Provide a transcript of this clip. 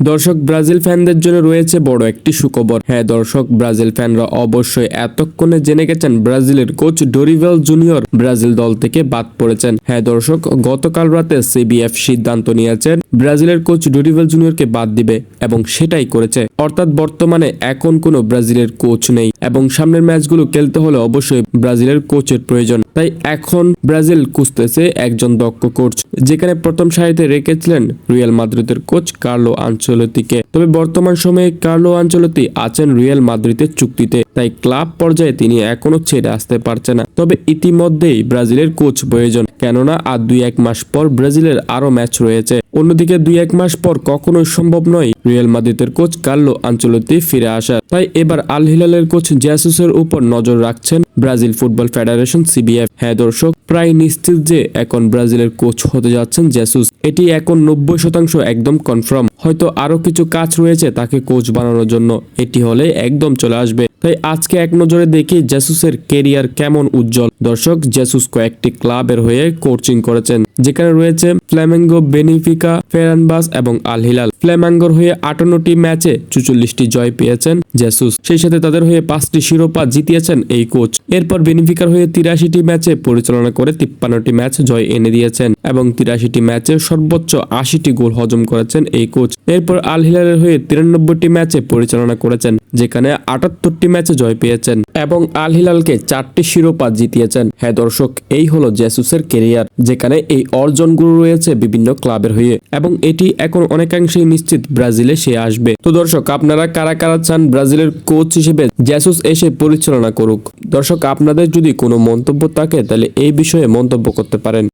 দর্শক, ব্রাজিল ফ্যানদের জন্য রয়েছে বড় একটি সুখবর। হ্যাঁ দর্শক, ব্রাজিল ফ্যানরা অবশ্যই এতক্ষণে জেনে গেছেন ব্রাজিলের কোচ ডোরিভেল জুনিয়র ব্রাজিল দল থেকে বাদ পড়েছেন। হ্যাঁ দর্শক, গতকাল রাতে সিবিএফ সিদ্ধান্ত নিয়েছেন ব্রাজিলের কোচ ডোরিভেল জুনিয়রকে বাদ দিবে এবং সেটাই করেছে। অর্থাৎ বর্তমানে এখন কোনো ব্রাজিলের কোচ নেই এবং সামনের ম্যাচগুলো খেলতে হলে অবশ্যই ব্রাজিলের কোচের প্রয়োজন। তাই এখন ব্রাজিল কুস্তেছে একজন দক্ষ কোচ, যেখানে প্রথম সারিতে রেখেছিলেন রিয়াল মাদ্রিদের কোচ কার্লো আঞ্চলতিকে তবে বর্তমান সময়ে কার্লো আঞ্চলতি আছেন রিয়াল মাদ্রিদের চুক্তিতে, তাই ক্লাব পর্যায়ে তিনি এখনও ছেড়ে আসতে পারছে না। তবে ইতিমধ্যেই ব্রাজিলের কোচ প্রয়োজন, কেননা আর দুই এক মাস পর ব্রাজিলের আরও ম্যাচ রয়েছে। অন্যদিকে দুই এক মাস পর কখনোই সম্ভব নয় রিয়াল মাদ্রিদের কোচ কার্লো আঞ্চলতি ফিরে আসা। তাই এবার আল হিলালের কোচ জ্যাসুসের উপর নজর রাখছেন ব্রাজিল ফুটবল ফেডারেশন সিবিএফ। হ্যাঁ দর্শক, প্রায় নিশ্চিত যে এখন ব্রাজিলের কোচ হতে যাচ্ছেন জ্যাসুস এটি এখন নব্বই শতাংশ একদম কনফার্ম। হয়তো আরও কিছু কাজ রয়েছে তাকে কোচ বানানোর জন্য। এটি হলে একদম চলে আসবে। তাই আজকে এক নজরে দেখি জেসুসের কেরিয়ার কেমন উজ্জ্বল। দর্শক জেসুস কয়েকটি ক্লাবের হয়ে কোচিং করেছেন, যেখানে রয়েছে ফ্ল্যামেঙ্গো, বেনিফিকা, ফেরানবাস এবং আল হিলাল ফ্ল্যামাঙ্গোর হয়ে আটান্নটি ম্যাচে চুচল্লিশটি জয় পেয়েছেন জেসুস সেই সাথে তাদের হয়ে পাঁচটি শিরোপা জিতিয়েছেন এই কোচ। এরপর বেনিফিকার হয়ে তিরাশিটি ম্যাচে পরিচালনা করে তিপ্পান্নটি ম্যাচ জয় এনে দিয়েছেন এবং তিরাশিটি ম্যাচে সর্বোচ্চ আশিটি গোল হজম করেছেন এই কোচ। এরপর আল হিলালের হয়ে তিরানব্বইটি ম্যাচে পরিচালনা করেছেন, যেখানে আটাত্তরটি ম্যাচে জয় পেয়েছেন এবং আল হিলালকে চারটি শিরোপা জিতিয়েছেন। হ্যাঁ দর্শক, এই হলো জেসুসের কেরিয়ার, যেখানে এই অর্জনগুলো রয়েছে বিভিন্ন ক্লাবের হয়ে এবং এটি এখন অনেকাংশেই নিশ্চিত ব্রাজিলে সে আসবে। তো দর্শক, আপনারা কারা কারা চান ব্রাজিলের কোচ হিসেবে? জেসুস এসে পরিচালনা করুক। দর্শক, আপনাদের যদি কোনো মন্তব্য থাকে, তাহলে এই বিষয়ে মন্তব্য করতে পারেন।